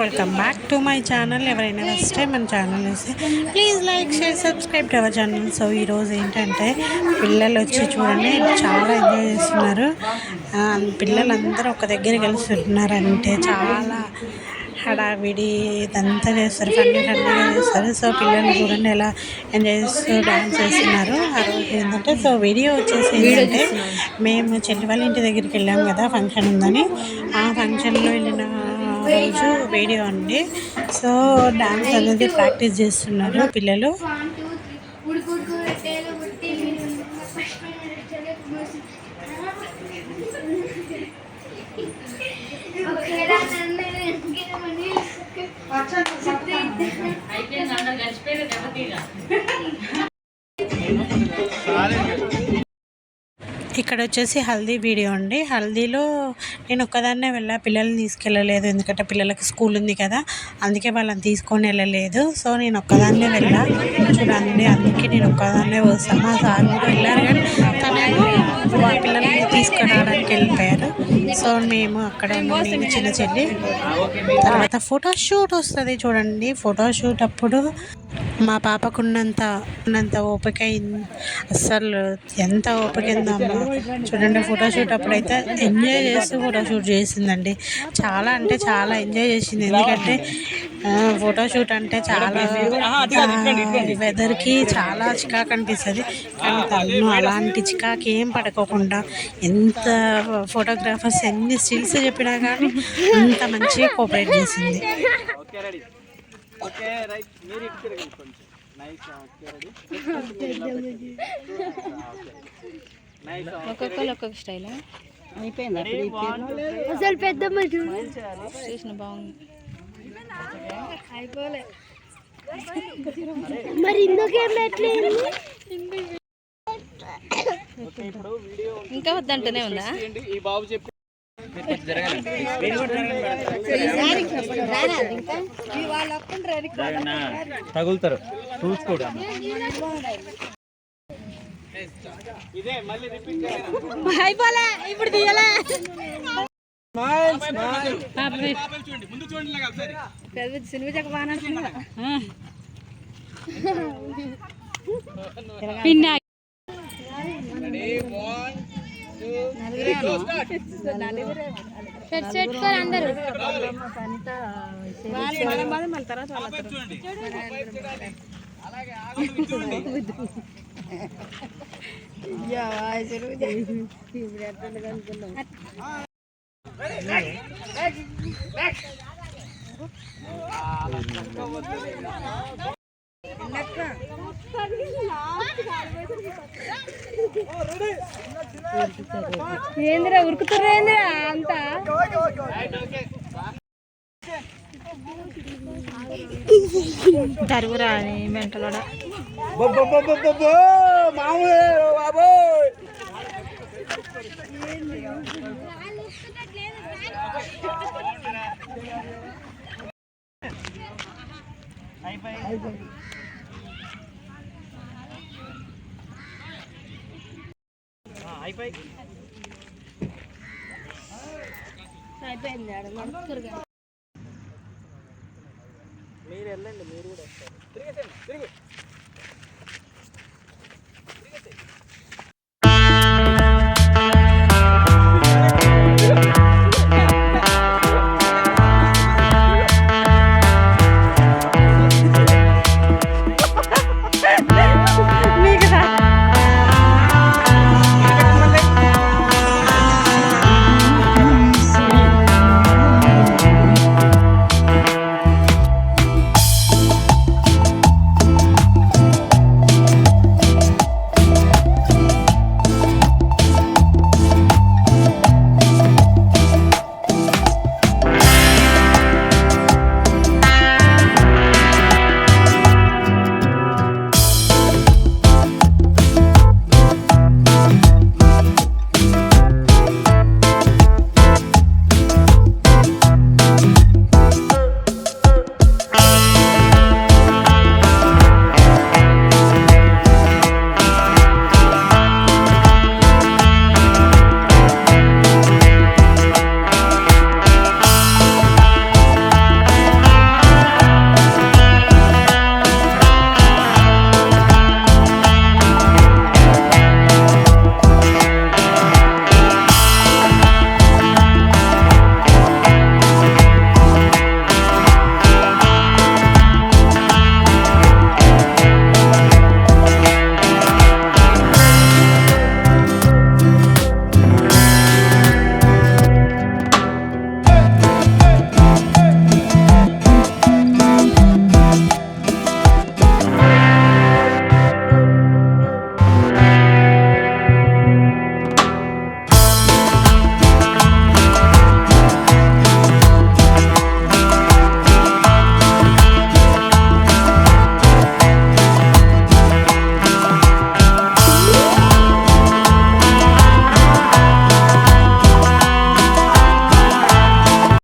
Welcome back to my channel ఎవరైనా first time మన channel చూస్తే please like share subscribe to our channel so ఈరోజు ఏంటంటే పిల్లలు వచ్చి చూడండి చాలా ఎంజాయ్ చేస్తున్నారు. పిల్లలందరూ ఒక దగ్గర కలిసి ఉంటున్నారంటే చాలా హడావిడి ఇదంతా చేస్తారు ఫన్నీ ఫన్నీగా చేస్తారు. సో పిల్లలు చూడండి ఎలా ఎంజాయ్ చేస్తూ డాన్స్ చేస్తున్నారు. ఆ రోజు ఏంటంటే సో వీడియో వచ్చేసి ఏంటంటే మేము చెల్లి వాళ్ళ ఇంటి దగ్గరికి వెళ్ళాం కదా ఫంక్షన్ ఉందని. ఆ ఫంక్షన్లో వెళ్ళిన రోజు వీడియో అండి. సో డాన్స్ అనేది ప్రాక్టీస్ చేస్తున్నారు పిల్లలు. ఉడుకుడుకు పెట్టేలు ఇక్కడ వచ్చేసి హల్దీ వీడియో అండి. హల్దీలో నేను ఒక్కదాన్నే వెళ్ళా. పిల్లల్ని తీసుకెళ్ళలేదు. ఎందుకంటే పిల్లలకి స్కూల్ ఉంది కదా. అందుకే వాళ్ళని తీసుకొని వెళ్ళలేదు. సో నేను ఒక్కదాన్నే వెళ్ళా. చూడండి అందుకే నేను ఒక్కదాన్నే వస్తాను మా సార్ కూడా వెళ్ళారు కానీ తనేమో పిల్లల్ని తీసుకురావడానికి వెళ్ళిపోయారు. సో మేము అక్కడ నేను చిన్న చెల్లి. తర్వాత ఫోటో షూట్ వస్తుంది చూడండి. ఫోటో షూట్ అప్పుడు మా పాపకున్నంత ఉన్నంత ఓపిక ఇన్- అస్సలు ఎంత ఓపిక ఉందమ్మా. చూడండి ఫోటోషూట్ అప్పుడైతే ఎంజాయ్ చేస్తూ ఫోటోషూట్ చేసిందండి. చాలా అంటే చాలా ఎంజాయ్ చేసింది. ఎందుకంటే ఫోటోషూట్ అంటే చాలా వెదర్కి చాలా చికాకు అనిపిస్తుంది. కానీ తను అలాంటి చికాకు ఏం పడుకోకుండా ఎంత ఫోటోగ్రాఫర్స్ ఎన్ని స్టిల్స్ చెప్పినా కానీ అంత మంచిగా కోఆపరేట్ చేసింది. Okay right. మీరు ఇటు తిరగండి కొంచెం నైస్ ఓకే రెడీ నైస్ ఒక్కొక్కరు ఒక్కొక్క స్టైల్? అసలు చూడు. చూసిన బాగుంది. మరి ఇందుకేం పెట్టలేదు ఓకే ఇప్పుడు వీడియో ఇంకా వద్దంటూనే ఉందా? ఈ బాబు చెప్పి తగులుతారు. చూసుకోడు ఇదే మళ్ళీ రిపీట్ అయిపోలే ఇప్పుడు తీయలే పిన్న వన్ టూ సెట్ అందరూ. చూడండి అలాగే ఏందిరా ఉరుకుతుర్రా ఏందిరా అంతా? తరుగురా మెంటలోడా? బాబోయ్. అయిపోయి మీరు వెళ్ళండి మీరు కూడా వస్తారు. తిరిగేసేయండి తిరిగి.